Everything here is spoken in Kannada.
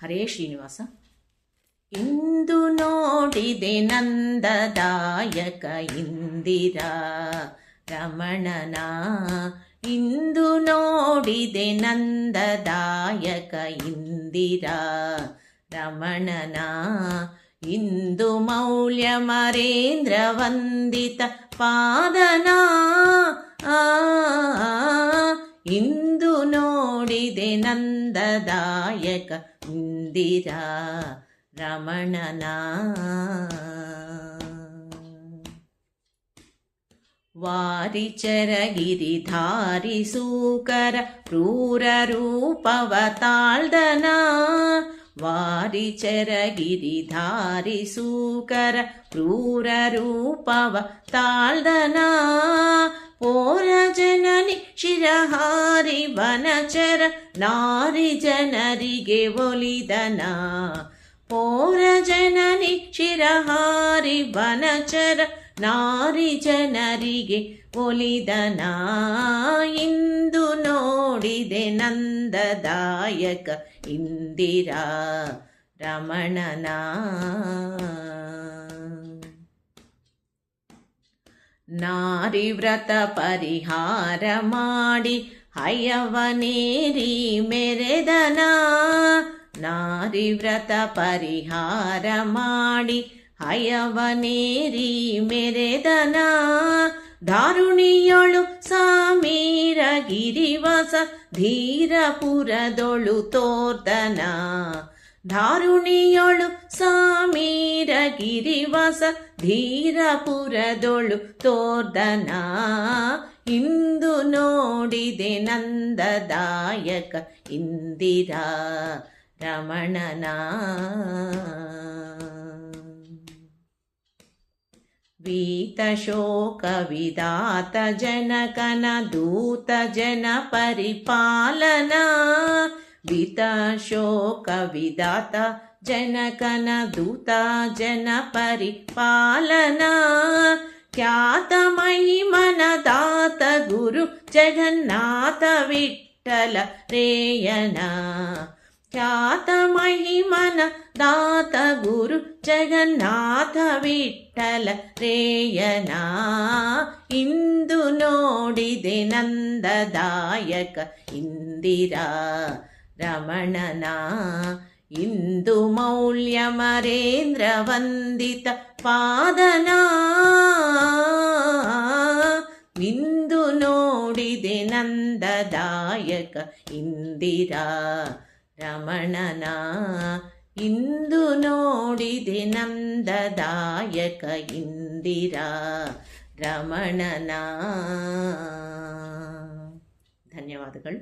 ಹರೇ ಶ್ರೀನಿವಾಸ ಇಂದು ನೋಡಿದೆ ನಂದದಾಯಕ ಇಂದಿರಾ ರಮಣನ ಇಂದು ನೋಡಿದೆ ನಂದದಾಯಕ ಇಂದಿರಾ ರಮಣನ ಇಂದು ಮೌಲ್ಯ ಮರೇಂದ್ರ ವಂದಿತ ಪಾದನ ಇಂದು ನೋಡಿದೆ ನಂದದಾಯಕ ಇಂದಿರಾ ರಮಣನ ವಾರಿಚರಗಿರಿಧಾರಿ ಸೂಕರ ಕ್ರೂರ ರೂಪವ ತಾಳ್ದನ ವಾರಿಚರಗಿರಿಧಾರಿ ಸೂಕರ ಕ್ರೂರ ರೂಪವ ತಾಳ್ದನ ಪೋರ ಜನನಿ ಶಿರಹಾರಿ ವನಚರ ನಾರಿ ಜನರಿಗೆ ಒಲಿದನ. ಪೋರ ಜನನಿ ಶಿರಹಾರಿ ವನಚರ ನಾರಿ ಜನರಿಗೆ ಒಲಿದನ. ಇಂದು ನೋಡಿದೆ ನಂದದಾಯಕ ಇಂದಿರಾ ರಮಣನ. ನಾರಿ ವ್ರತ ಪರಿಹಾರ ಮಾಡಿ ಹಯವನೇರಿ ಮೆರೆದನ ನಾರಿ ವ್ರತ ಪರಿಹಾರ ಮಾಡಿ ಹಯವನೇರಿ ಮೆರೆದನ ದಾರುಣಿಯೊಳು ಸಾಮೀರ ಗಿರಿವಾಸ ಧೀರಪುರದೊಳು ತೋರ್ದನ ಧಾರುಣಿಯೊಳು ಸಾಮೀರ ಗಿರಿವಾಸ ಧೀರಪುರದೊಳು ತೋರ್ದನ. ಇಂದು ನೋಡಿದೆ ನಂದದಾಯಕ ಇಂದಿರಾ ರಮಣನ. ವೀತ ಶೋಕ ವಿದಾತ ಜನಕನ ದೂತ ಜನ ಪರಿಪಾಲನ ವಿತ ಶೋಕ ವಿದಾತ ಜನಕನ ದೂತ ಜನ ಪರಿಪಾಲನ ಖ್ಯಾತ ಮಹಿಮನ ದಾತ ಗುರು ಜಗನ್ನಾಥ ವಿಠಲ ರೇಯನ ಖ್ಯಾತ ಮಹಿಮನ ದಾತ ಗುರು ಜಗನ್ನಾಥ ವಿಠಲ ರೇಯನ ಇಂದು ನೋಡಿದೆ ನಂದದಾಯಕ ಇಂದಿರಾ ರಮಣನ ಇಂದು ಮೌಲ್ಯ ಮರೇಂದ್ರ ವಂದಿತ ಪಾದನ ಇಂದು ನೋಡಿದೆ ನಂದದಾಯಕ ಇಂದಿರಾ ರಮಣನ ಇಂದು ನೋಡಿದೆ ನಂದದಾಯಕ ಇಂದಿರಾ ರಮಣನ ಧನ್ಯವಾದಗಳು